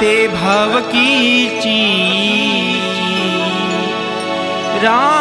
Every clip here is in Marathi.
ते भव राम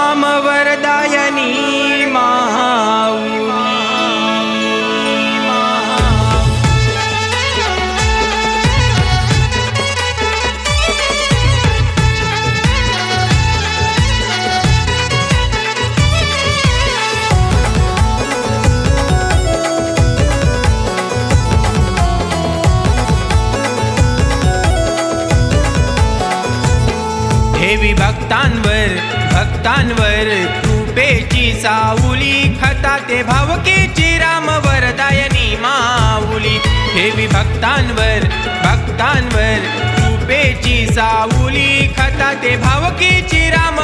भक्तांवर भक्तांवर कृपेची साऊली खता ते भावकीची राम वरदायनी माऊली ठेवी भक्तांवर भक्तांवर कृपेची साऊली खता ते भावकीची राम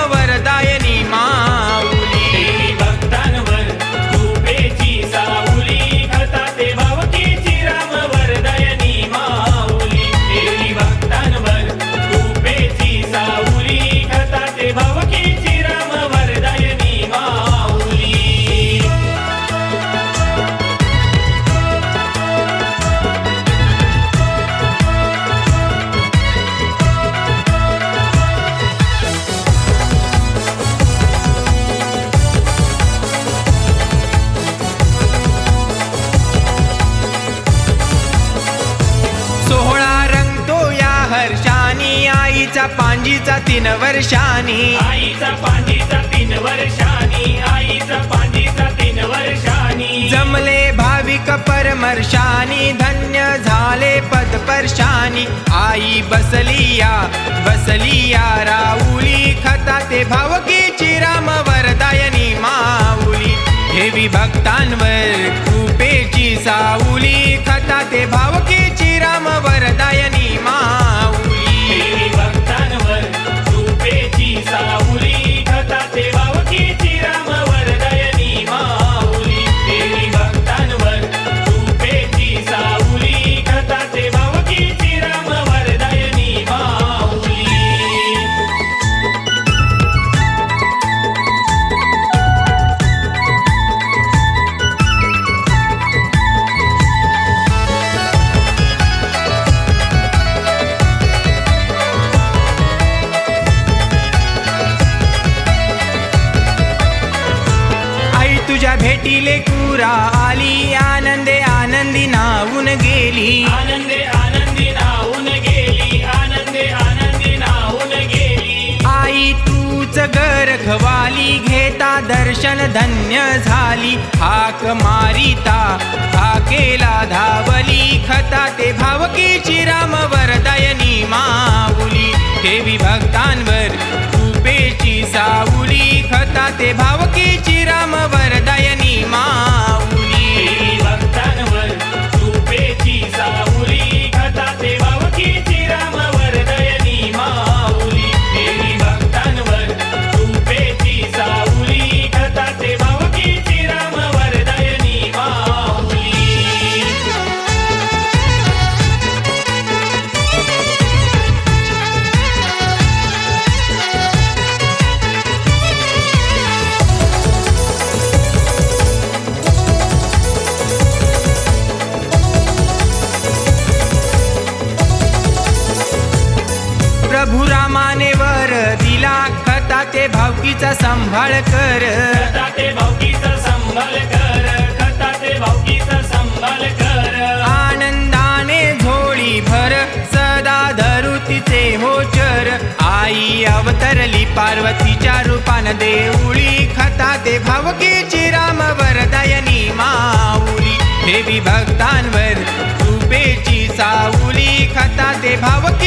पांजीचा तीन वर्षानी. आईचा पांडीचा तीन वर्षानी आईचा पांडीचा तीन वर्षानी. जमले भाविक परमर्षानी धन्य झाले पदपर्शानी आई बसलिया बसलिया राऊली खता ते भावकीची राम वरदायनी माऊली. ठेवी भक्तांवर कृपेची साऊली खता ते भावकीची राम वरदायनी कुरा आली आनंदे आनंदी नावून गेली. आनंदे आनंदी नाहून गेली आनंदे आनंदी नाहून गेली. आई तूच घर खवाली घेता दर्शन धन्य झाली. हाक मारिता हाकेला धावली. खता ते भावकीची राम वरदायनी माऊली. देवी भक्तांवर कृपेची सावली. खता ते भावकीची राम प्रभू रामाने वर दिला खता ते भावकीचा सांभाळ कर. खता ते भावकीचा संभाळ कर. खता ते भावकीचा संभाळ कर. आनंदाने झोळी भर सदा धरू तिचे होचर आई अवतरली पार्वतीच्या रूपान देऊळी खता ते भावकीची राम वरदायनी माऊली. देवी भक्तांवर कृपेची साऊली खता ते भावकीची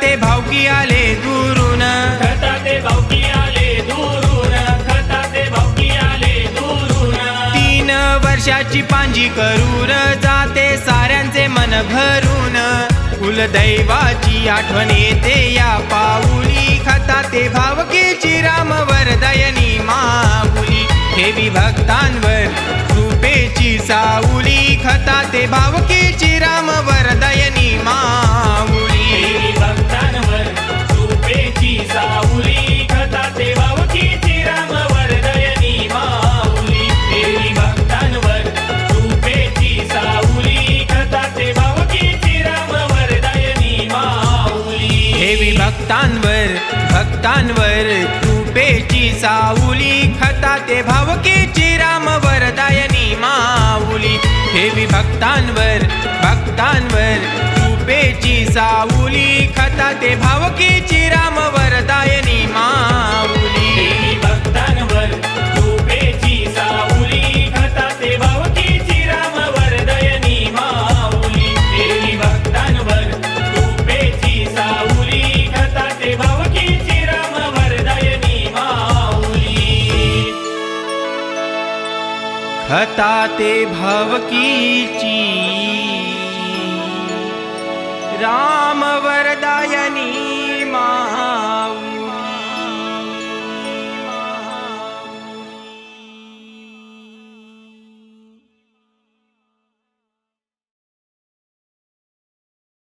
ते भावकी आले दुरून. ते भावकी आले दुरून. ते भावकी आले दुरून. तीन वर्षाची पांजी करून जाते साऱ्यांचे मन भरून. कुलदैवाची आठवण येते या पाऊली. खता ते भावकीची राम वरदयनी माऊली. हे भक्तांवर कृपेची साऊली. खता ते भावकीची राम वरदयनी भक्तांवर भक्तांवर कृपेची साऊली खताते भावकेची राम वरदायनी माऊली ठेवी भक्तांवर भक्तांवर कृपेची साऊली खताते भावकेची राम हता ते भवकीर्ची रामवरदाय